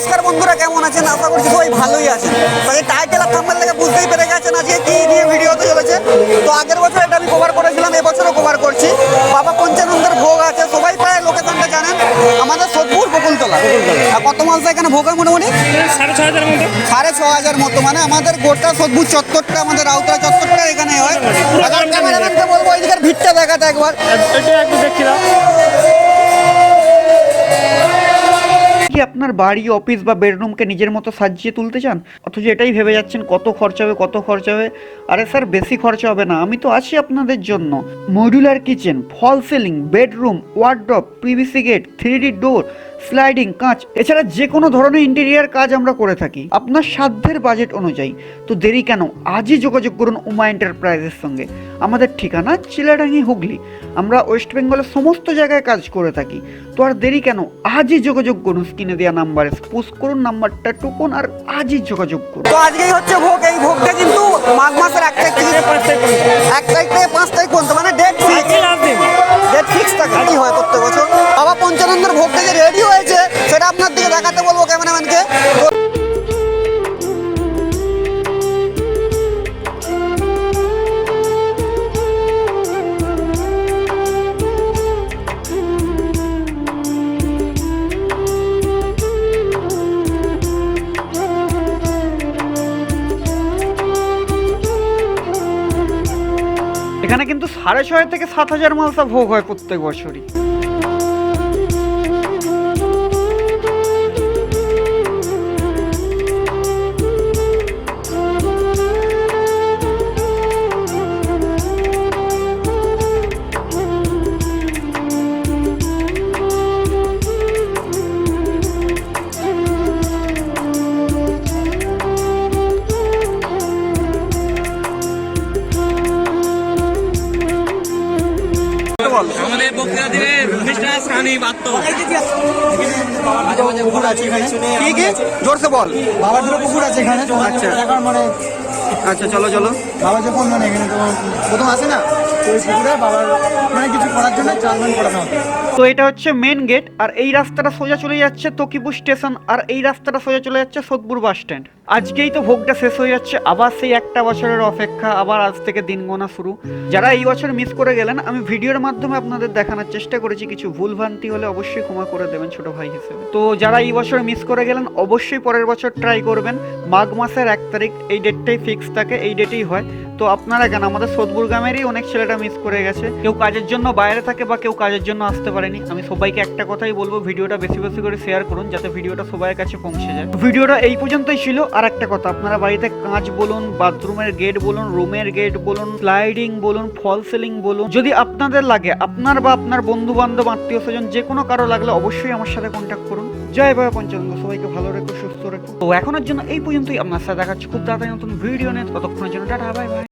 নমস্কার বন্ধুরা কেমন আছেন? আশা করছি সবাই ভালোই আছেন। তো এই টাইটেল আর থাম্বনেল থেকে বুঝতেই পেরে গেছেন আজকে কি নিয়ে ভিডিও হতে চলেছে। তো আগের বছর এটা আমি কভার করেছিলাম এবছরও কভার করছি। বাবা পঞ্চানন্দের ভোগ আছে সবাই প্রায় লোকেশনটা জানেন। আমাদের সোদপুর বকুলতলা আর কত মাস এখানে ভোগ হয় মোটামুটি? সাড়ে ছ হাজার মতো। সাড়ে ছ হাজার মতো। মানে আমাদের গোটা সদপুর চত্বরটা আমাদের রাউতরা চত্বরটা এখানে হয়। ক্যামেরাম্যানকে বলব ওইদিকের ভিড়টা দেখাতে একবার। এটা একটু দেখি আপনার বাড়ি অফিস বা বেডরুমকে নিজের মতো সাজিয়ে তুলতে চান? অথচ এটাই ভেবে যাচ্ছেন কত খরচা হবে, কত খরচা হবে। আরে স্যার, বেশি খরচা হবে না, আমি তো আছি আপনাদের জন্য। Modular kitchen fall ceiling bedroom wardrobe PVC gate three D door sliding কাঁচ এছাড়া যে কোনো ধরনের ইন্টেরিয়ার কাজ আমরা করে থাকি। আপনার সাধ্যের বাজেট অনুযায়ী। তো দেরি কেন? আজই যোগাযোগ করুন উমা এন্টারপ্রাইজের সঙ্গে। আমাদের ঠিকানা চিলাডাঙ্গি হুগলি। আমরা ওয়েস্ট বেঙ্গলের সমস্ত জায়গায় কাজ করে থাকি। তো আর দেরি কেন? আজই যোগাযোগ করুন স্ক্রিনে দেওয়া নাম্বারে। পুশ করুন নাম্বারটা টুকুন আর আজই যোগাযোগ করুন। তো আজকেই হচ্ছে ভোগ। এই ভোগটা কিন্তু মাঘ মাসের এক তারিখ থেকে পাঁচ তারিখ পর্যন্ত। এক তারিখ থেকে পাঁচ তারিখ পর্যন্ত মানে ডেট ফিক্স এখানে কিন্তু সাড়ে ছয় থেকে সাত হাজার মালসা ভোগ হয় প্রত্যেক বছরই। বক্তৃতা দিবে মিস্টার সানি বাত্ত। পুকুর আছে এখানে। কি কি? জোরসে বল। বাবার দুটো পুকুর আছে এখানে। তো আচ্ছা। এখন মানে আচ্ছা চলো চলো। বাবা যখন মানে এখানে তো প্রথম আসে না? তো ওই পুকুরে বাবার মানে কিছু করার জন্য চালমান করানো হবে। তো এটা হচ্ছে মেন গেট আর এই রাস্তাটা সোজা চলে যাচ্ছে তকিপুর স্টেশন আর এই রাস্তাটা সোজা চলে যাচ্ছে সোদপুর বাস স্ট্যান্ড আজকেই তো ভোগটা শেষ হয়ে যাচ্ছে, আবার সেই একটা বছরের অপেক্ষা, আবার আজ থেকে দিন গোনা শুরু। যারা এই বছর মিস করে গেলেন, আমি ভিডিওর মাধ্যমে আপনাদের দেখানোর চেষ্টা করেছি, কিছু ভুলভ্রান্তি হলে অবশ্যই ক্ষমা করে দেবেন ছোট ভাই হিসেবে। তো যারা এই বছর মিস করে গেলেন, অবশ্যই পরের বছর ট্রাই করবেন। মাঘ মাসের এক তারিখ, এই ডেটটাই ফিক্স থাকে, এই ডেটেই হয়। তো আপনারা কেন, আমাদের সোদপুর গ্রামেরই অনেক ছেলেটা মিস করে গেছে। কেউ কাজের জন্য বাইরে থাকে বা কেউ কাজের জন্য আসতে পারেনি। আমি সবাইকে একটা কথাই বলব, ভিডিওটা বেশি বেশি করে শেয়ার করুন, যাতে ভিডিওটা সবার কাছে পৌঁছে যায়। ভিডিওটা এই পর্যন্তই ছিল। আর একটা কথা, আপনারা বাড়িতে কাঁচ বলুন, বাথরুমের গেট বলুন রুমের গেট বলুন স্লাইডিং বলুন ফল সিলিং বলুন, যদি আপনাদের লাগে, আপনার বা আপনার বন্ধু বান্ধব আত্মীয় স্বজন, যে কোনো কারও লাগলে অবশ্যই আমার সাথে কন্ট্যাক্ট করুন। জয় বাবা পঞ্চাঙ্গ সবাইকে ভালো রেখো, সুস্থ রেখো। তো এখনের জন্য এই পর্যন্তই আপনার সাথে দেখাচ্ছি খুব তাড়াতাড়ি নতুন ভিডিও নিয়ে, ততক্ষণের জন্য টাটা বাই বাই